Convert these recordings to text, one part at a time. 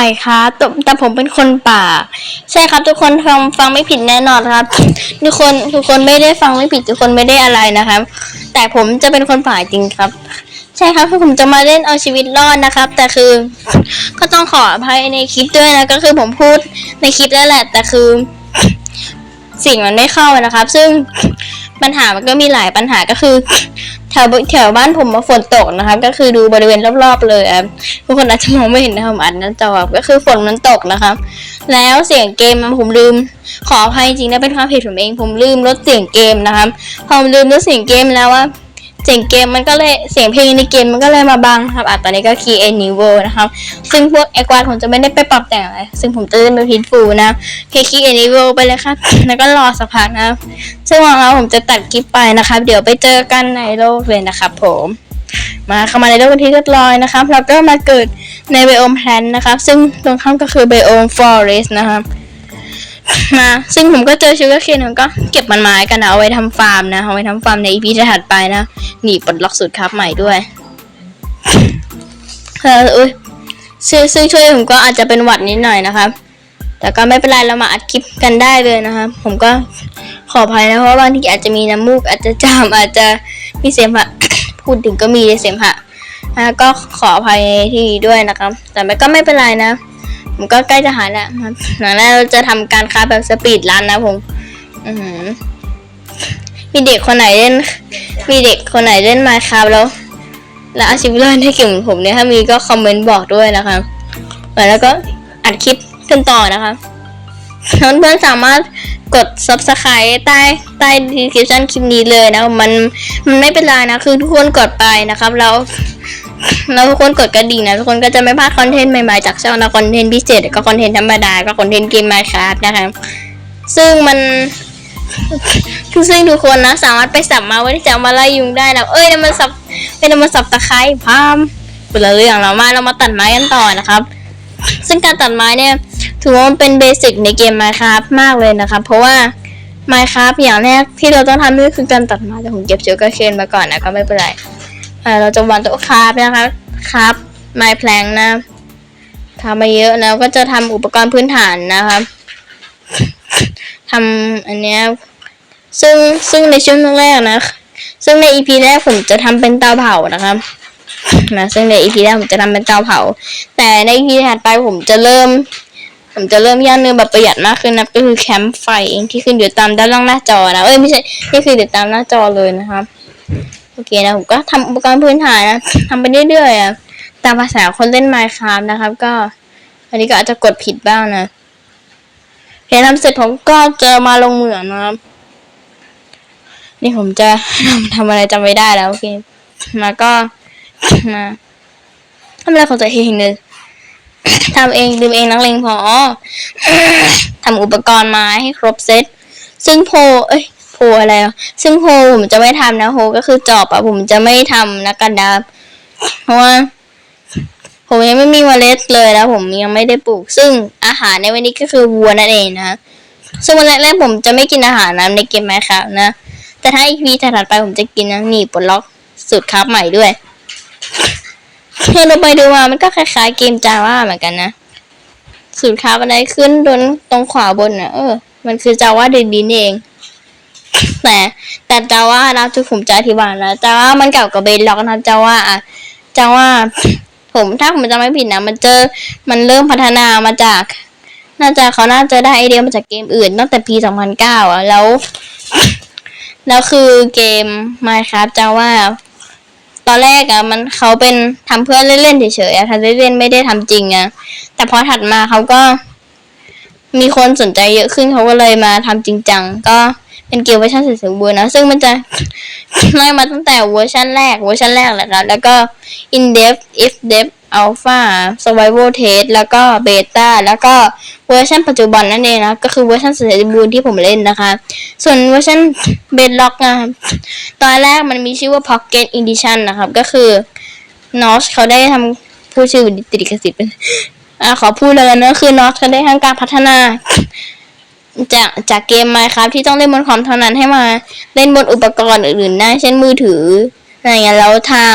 ไม่ครับแต่แต่ผมเป็นคนป่า ใช่ครับ ทุกคนฟังฟังไม่ผิดแน่นอนครับ ทุกคนทุกคนไม่ได้ฟังไม่ผิดทุกคนไม่ได้อะไรนะครับ แต่ผมจะเป็นคนป่าจริงครับ ใช่ครับคือผมจะมาเล่นเอาชีวิตรอดนะครับ แต่คือก็ต้องขออภัยในคลิปด้วยนะก็คือผมพูดในคลิปแล้วแหละ แต่คือ สิ่งมันไม่เข้านะครับ ซึ่ง ปัญหามันก็มีหลายปัญหาก็คือ แถวแถวบ้านผมมาฝนตกนะครับ ก็คือดูบริเวณรอบๆเลยครับทุกคนอาจจะมองไม่เห็นนะครับอัดหน้าจอก็คือฝนมันตกนะครับ แล้วเสียงเกมผมลืม ขออภัยจริงนะเป็นความผิดผมเอง ผมลืมลดเสียงเกมนะครับ พอผมลืมลดเสียงเกมแล้วว่า สียงเกมมันก็เลยเสียงเพลงในเกมมันก็เลยมาบังครับอะตอนนี้ก็ key a new world นะครับ ซึ่งพวกเอกวาผมจะไม่ได้ไปปรับแต่งอะไรซึ่งผมจะเล่นเป็นพินฟูนะเค key a new world ไปเลยครับ แล้วก็รอสักพักนะครับ ซึ่งหวังว่าผมจะตัดคลิปไปนะครับ เดี๋ยวไปเจอกันในโลกเลยนะครับผมมาเข้ามาในโลกที่เรียบร้อยนะครับแล้วก็มาเกิดในไบโอมแพลนนะครับ ซึ่งตรงข้ามก็คือไบโอมฟอเรสต์นะครับ มา ซึ่งผมก็เจอชูการ์เคนผมก็เก็บมันม้กันนะเอาไว้ทำฟาร์มนะเอาไว้ทำฟาร์มในอีพีถัดไปนะนี่ปลดล็อกสูตรครับใหม่ด้วยเอออุ้ยซึ่งซึ่งช่วยผมก็อาจจะเป็นหวัดนิดหน่อยนะครับ แต่ก็ไม่เป็นไรเรามาอัดคลิปกันได้เลยนะครับผมก็ขออภัยนะเพราะว่าบางทีอาจจะมีน้ำมูก อาจจะจามอาจจะมีเสมหะพูดถึงก็มีเสมหะนะก็ขออภัยที่ด้วยนะครับ แต่ก็ไม่เป็นไรนะ ผมก็ใกล้จะหายแล้วครับหลังจากเราจะทำการค้าแบบสปีดรันนะผมอืมีเด็กคนไหนเล่น มีเด็กคนไหนเล่นมาครับแล้ว แล้วอาชีวิตรอดให้เก่งเหมือนผมเนี่ยถ้ามีก็คอมเมนต์บอกด้วยนะครับแล้วก็อัดคลิปกันต่อนะครับเพื่อนๆสามารถกด subscribe ใต้ใต้ description คลิปนี้เลยนะ มันมันไม่เป็นไรนะ คือทุกคนกดไปนะครับแล้ว แล้วทุกคนกดกระดิ่งนะทุกคนก็จะไม่พลาดคอนเทนต์ใหม่ๆจากช่องนะคอนเทนต์พิเศษก็คอนเทนต์ธรรมดาก็คอนเทนต์เกมมาครับนะครับซึ่งมันคือซึ่งทุกคนนะสามารถไปสับมาไว้ที่จะมาไล่ยุงได้นะเอ้ยนั่นมันสับเป็นมันสับตะไคร้พามเป็นเรื่องเรามาเรามาตัดไม้กันต่อนะครับ ซึ่งการตัดไม้เนี่ยถือว่ามันเป็นเบสิกในเกม Minecraft มากเลยนะครับ เพราะว่า Minecraft อย่างแรกที่เราต้องทำก็คือการตัดไม้แต่ผมเก็บเชือกระเคนมาก่อนนะก็ไม่เป็นไร เราจะวางโต๊ะคาราฟนะคะคราฟไม้แพลงนะทำมาเยอะแล้วก็จะทำอุปกรณ์พื้นฐานนะครับทำอันเนี้ยซึ่งซึ่งในช่วงแรกนะ ซึ่งใน EP แรกผมจะทำเป็นเตาเผานะครับนะซึ่งใน EP แรกผมจะทำเป็นเตาเผา แต่ใน EP ถัดไปผมจะเริ่ม ผมจะเริ่มย่างเนื้อแบบประหยัดมากขึ้นนะก็คือแคมป์ไฟเองที่ขึ้นอยู่ตามด้านล่างหน้าจอนะเอ้ยไม่ใช่นี่คืออยู่ตามหน้าจอเลยนะครับ โอเคนะผมก็ทำอุปกรณ์พื้นฐานนะทำไปเรื่อยๆอะตามภาษาคนเล่น Minecraft นะครับ ก็ อันนี้ก็อาจจะกดผิดบ้างนะเห็นทำเสร็จผมก็จะมาลงเหมืองนะครับ นี่ผมจะทำอะไรจำไม่ได้แล้วโอเคมาก็มาทำอะไรของตัวเองเลยทำเองดื่มเองนักเลงพอทำอุปกรณ์มาให้ครบเซตซึ่งโพเอ้ย โพอะไรอะซึ่งโพผมจะไม่ทำนะโพก็คือจอบอะผมจะไม่ทำนะกันดาบเพราะว่าผมยังไม่มีเมล็ดเลยแล้วผมยังไม่ได้ปลูก ซึ่งอาหารในวันนี้ก็คือวัวนั่นเองนะซึ่งวันแรกๆผมจะไม่กินอาหารนะในเกมไมคครับนะ แต่ถ้าอีพีถัดไปผมจะกินนะนี่ปลดล็อกสูตรคราฟใหม่ด้วยเราไปดูมามันก็คล้ายๆเกมจาว่าเหมือนกันนะสูตรคราฟอะไรขึ้นบนตรงขวาบนนะเออ มันคือจาว่าดินดินเอง แต่แต่จาว่านะที่ผมจะอธิบายนะจาว่ามันเก่ากับเบนล็อกนะจาว่าอะจาว่าผมถ้าผมจำไม่ผิดนะมันเจอมันเริ่มพัฒนามาจาก น่าจะเขาน่าจะได้ไอเดียมาจากเกมอื่นตั้งแต่ปี 2009 อะแล้ว แล้วคือเกม Minecraft จะว่าตอนแรกอะมันเขาเป็นทำเพื่อเล่นๆเฉยๆอะทำเล่นๆไม่ได้ทำจริงอะแต่พอถัดมาเขาก็ มีคนสนใจเยอะขึ้นเขาก็เลยมาทำจริงจังก็ เป็นเกมเวอร์ชันสุดสมบูรณ์นะซึ่งมันจะไล่มาตั้งแต่เวอร์ชันแรกเวอร์ชันแรกแหละครับแล้วก็ in depth if depth alpha survival test แล้วก็เบต้าแล้วก็เวอร์ชันปัจจุบันนั่นเองนะก็คือเวอร์ชันสุดสมบูรณ์ที่ผมเล่นนะคะ ส่วนเวอร์ชันเบดล็อกนะครับตอนแรกมันมีชื่อว่า Pocket Edition นะครับก็คือนอชเขาได้ทำผู้ชื่อติดลิขสิทธิ์เป็นอ่าขอพูดเลยนะคือนอชเขาได้ทำการพัฒนา จากจากเกมมาครับที่ต้องเล่นบนคอมเท่านั้นให้มาเล่นบนอุปกรณ์อื่นๆได้เช่นมือถืออะไรเงี้ยแล้วทาง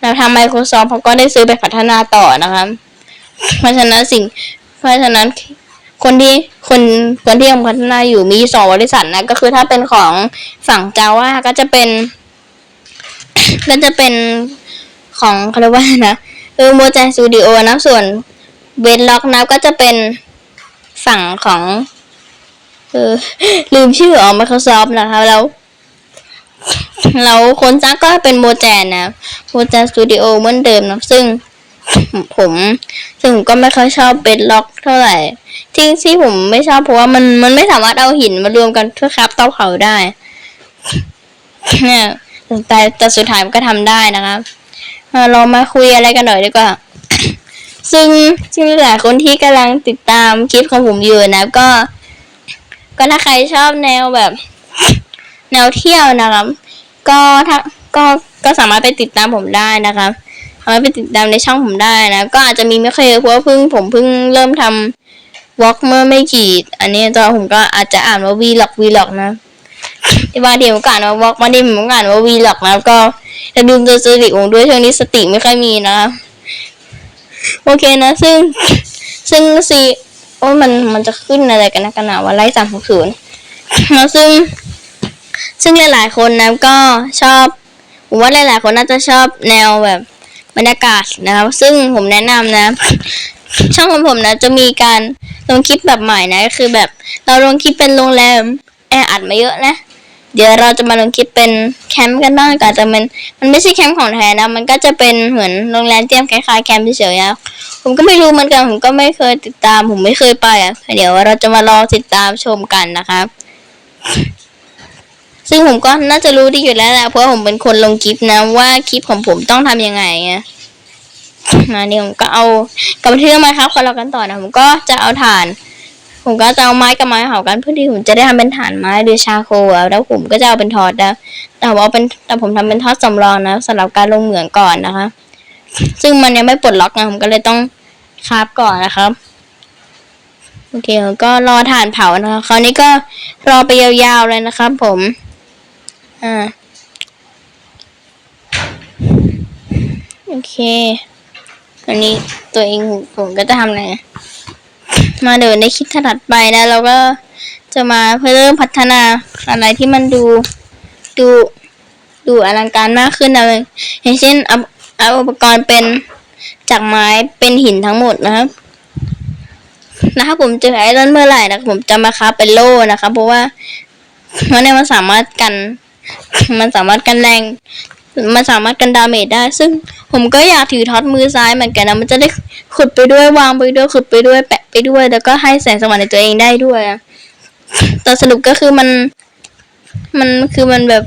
แล้วทาง Microsoft เขาก็ได้ซื้อไปพัฒนาต่อนะครับเพราะฉะนั้นสิ่ง เพราะฉะนั้นคนที่คนคนที่ยังพัฒนาอยู่มีสองบริษัทนะก็คือถ้าเป็นของฝั่งจาว่าก็จะเป็น ก็จะเป็นของเขาเรียกว่าอะนะเออโมจ s สตูดิโอนะส่วนเวนล็อกนะก็จะเป็นฝั่งของ เออ ลืมชื่อของ Microsoft นะคะแล้วแล้วคนจ้างก็เป็นโมแจนนะโมแจนสตูดิโอเหมือนเดิมนะซึ่งผมซึ่งผมก็ไม่ค่อยชอบเบดล็อกเท่าไหร่ที่ที่ผมไม่ชอบเพราะว่ามันมันไม่สามารถเอาหินมารวมกันเพื่อครับเตาเผาได้เนี่ยแต่แต่สุดท้ายมันก็ทำได้นะครับเรามาคุยอะไรกันหน่อยดีกว่า ซึ่งซึ่งหลายคนที่กำลังติดตามคลิปของผมอยู่นะก็ ก็ถ้าใครชอบแนวแบบ แนวเที่ยวนะครับ ก็ถ้าก็ก็สามารถไปติดตามผมได้นะครับสามารถไปติดตามในช่องผมได้นะ ก็อาจจะมีไม่เคยเพราะเพิ่งผมเพิ่งเริ่มทำวอล์กเมื่อไม่กี่อันนี้ตอนผมก็อาจจะอ่านว่าวีล็อกวีล็อกนะที่บางทีผมก็อ่านว่าวอล์กบางทีผมก็อ่านว่าวีล็อกนะก็จะดูตัวสติผมด้วยช่วงนี้สติไม่ค่อยมีนะครับโอเคนะ ซึ่งซึ่งซี อ้ยมันมันจะขึ้นอะไรกันนะกันหนาว่าไล่สามหกศูนย์นะซึ่ง ซึ่งหลายๆคนนะก็ชอบผมว่าหลายๆคนน่าจะชอบแนวแบบบรรยากาศนะครับ ซึ่งผมแนะนำนะ ช่องของผมนะ จะมีการลงคลิปแบบใหม่นะก็คือแบบเราลงคลิปเป็นโรงแรมแออัดมาเยอะนะ เดี๋ยวเราจะมาลงคลิปเป็นแคมป์กันบ้างก็แต่มันมันไม่ใช่แคมป์ของแท้นะ มันก็จะเป็นเหมือนโรงแรมเตรียมคล้ายๆแคมป์เฉยๆนะผมก็ไม่รู้เหมือนกันผมก็ไม่เคยติดตามผมไม่เคยไปอะเดี๋ยวเราจะมารอติดตามชมกันนะครับ ซึ่งผมก็น่าจะรู้ดีอยู่แล้วแหละเพราะว่าผมเป็นคนลงคลิปนะ ว่าคลิปของผมต้องทำยังไงไงนะนี่ผมก็เอากลับมาที่เรื่อม้ครับคนเรากันต่อนะผมก็จะเอาถ่าน ผมก็จะเอาไม้กับไม้เผากันเพื่อที่ผมจะได้ทำเป็นถ่านไม้หรือชาโคะแล้วผมก็จะเอาเป็นทอดนะแต่ผมเอาเป็นแต่ผมทำเป็นทอดสำรองนะสำหรับการลงเหมืองก่อนนะคะ ซึ่งมันยังไม่ปลดล็อกนะผมก็เลยต้องคราฟก่อนนะครับโอเคก็รอถ่านเผานะคะคราวนี้ก็รอไปยาวๆเลยนะครับ ผมอ่าโอเคอันนี้ตัวเองผมก็จะทำอะไร มาเดินในคลิปถัดไปนะเราก็จะมาเพื่อเริ่มพัฒนาอะไรที่มันดูดูดูอลังการมากขึ้นนะอย่างเช่นเอาเอาอุปกรณ์เป็นจากไม้เป็นหินทั้งหมดนะครับนะถ้าผมเจอไอรอนเมื่อไหร่นะผมจะมาค้าเป็นโล่นะครับ เพราะว่าเพราะเนี่ยมันสามารถกัน มันสามารถกันแรง มันสามารถกันดาเมจได้ ซึ่งผมก็อยากถือท็อตมือซ้ายเหมือนกันนะมันจะได้ขุดไปด้วยวางไปด้วยขุดไปด้วยแปะ ไปด้วย แล้วก็ให้แสงสว่างในตัวเองได้ด้วยอะแต่สรุปก็คือมัน มันคือมันแบบ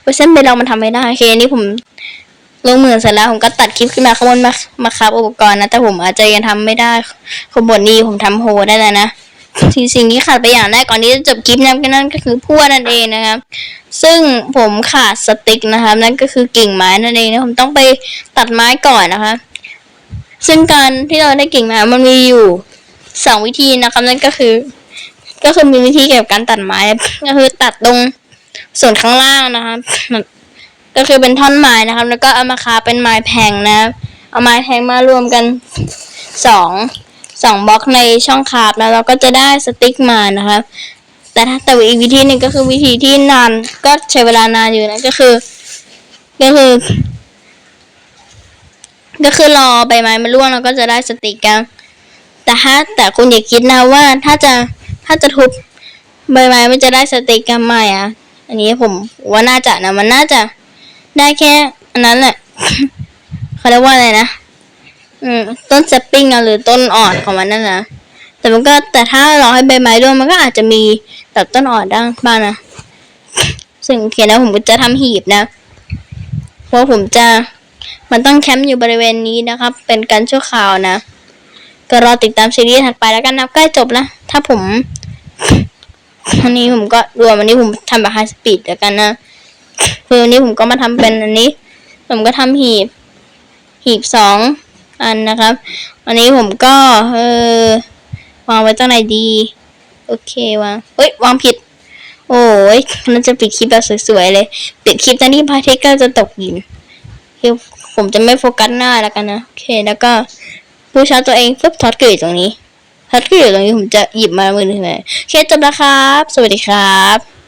เวอร์ชันเบลเรามันทำไม่ได้โอเคนนี้ผมลงมือเสร็จแล้วผมก็ตัดคลิปขึ้นมาข้างบนมามาครับอุปกรณ์นะ แต่ผมอาจจะยังทำไม่ได้ข้างบนนี้ผมทำโฮได้แล้วนะที่สิ่งที่ขาดไปอย่างแรกก่อนที่จะจบคลิปนั้นก็นั่นก็คือพั่วนั่นเองนะครับ ซึ่งผมขาดสติ๊กนะครับ นั่นก็คือกิ่งไม้นั่นเองนะผมต้องไปตัดไม้ก่อนนะคะ ซึ่งการที่เราได้กิ่งไม้มันมีอยู่ สองวิธีนะครับนั่นก็คือ ก็คือมีวิธีเกี่ยวกับการตัดไม้ก็คือตัดตรงส่วนข้างล่างนะครับก็คือเป็นท่อนไม้นะครับ แล้วก็เอามาคาเป็นไม้แพงนะเอาไม้แพงมารวมกันสองสองบล็อกในช่องคาบแล้วเราก็จะได้สติ๊กมานะครับ แต่ถ้าแต่อีกวิธีหนึ่งก็คือวิธีที่นานก็ใช้เวลานานอยู่นะก็คือ ก็คือ ก็คือรอใบไม้มันร่วงเราก็จะได้สติ๊กกัน แต่ถ้าแต่คุณอย่าคิดนะว่าถ้าจะถ้าจะทุบใบไม้มันจะได้สติกกันไหม่อะ อันนี้ผมว่าน่าจะนะมันน่าจะได้แค่อันนั้นแหละเขาเรียกว่าอะไรนะอืมต้นสปริงอะหรือต้นอ่อนของมันนั่นนะแต่มันก็แต่ถ้าเราให้ใบไม้ร่วงมันก็อาจจะมีแบบต้นอ่อนด้านบ้างนะซึ่งโอเคนะผมก็จะทำหีบนะเพราะผมจะมันต้องแคมป์อยู่บริเวณนี้นะครับ เป็นการชั่วคราวนะ ก็รอติดตามซีรีส์ถัดไปแล้วกันนะใกล้จบแล้วถ้าผมวันนี้ผมก็รวมวันนี้ผมทำแบบไฮสปีดแล้วกันนะคือวันนี้ผมก็มาทำเป็นอันนี้ ผมก็ทำหีบ หีบสองอันนะครับ วันนี้ผมก็เออวางไว้ตรงไหนดี โอเควางเฮ้ยวางผิด โอ้ยน่าจะปิดคลิปแบบสวยๆเลย ปิดคลิปตอนที่พระอาทิตย์ก็จะตกดินคือผมจะไม่โฟกัสหน้าแล้วกันนะ โอเคแล้วก็ บูชาตัวเองปุ๊บท็อตก็อยู่ตรงนี้ท็อตก็อยู่ตรงนี้ผมจะหยิบมามือหนึ่งเลยเคจบแล้วครับ สวัสดีครับ